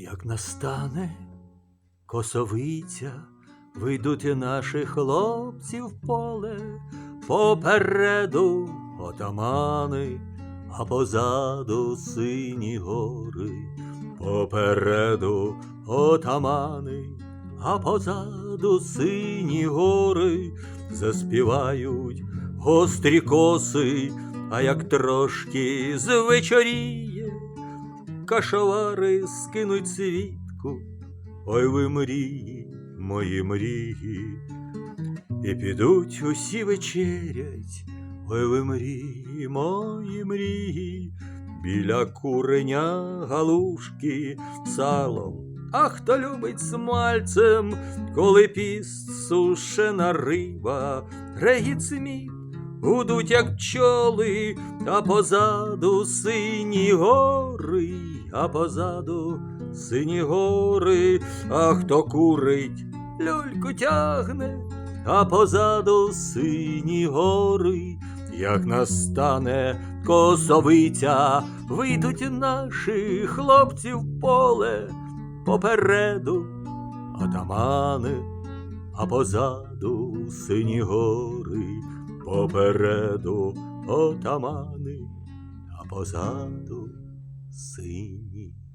Як настане косовиця, вийдуть і наші хлопці в поле, попереду отамани, а позаду сині гори, попереду отамани, а позаду сині гори. Заспівають гострі коси, а як трошки звечоріє, кашовари скинуть світку, ой ви мрії, мої мрії, і підуть усі вечерять, ой ви мрії, мої мрії, біля куреня галушки салом. А хто любить смальцем, коли піст сушена риба, регіт сміх, гудуть, як пчоли, а позаду сині гори, а позаду сині гори, а хто курить, люльку тягне, а позаду сині гори, як настане косовиця, вийдуть наші хлопці в поле попереду. Отамани, а позаду сині гори, попереду отамани, а позаду сині гори.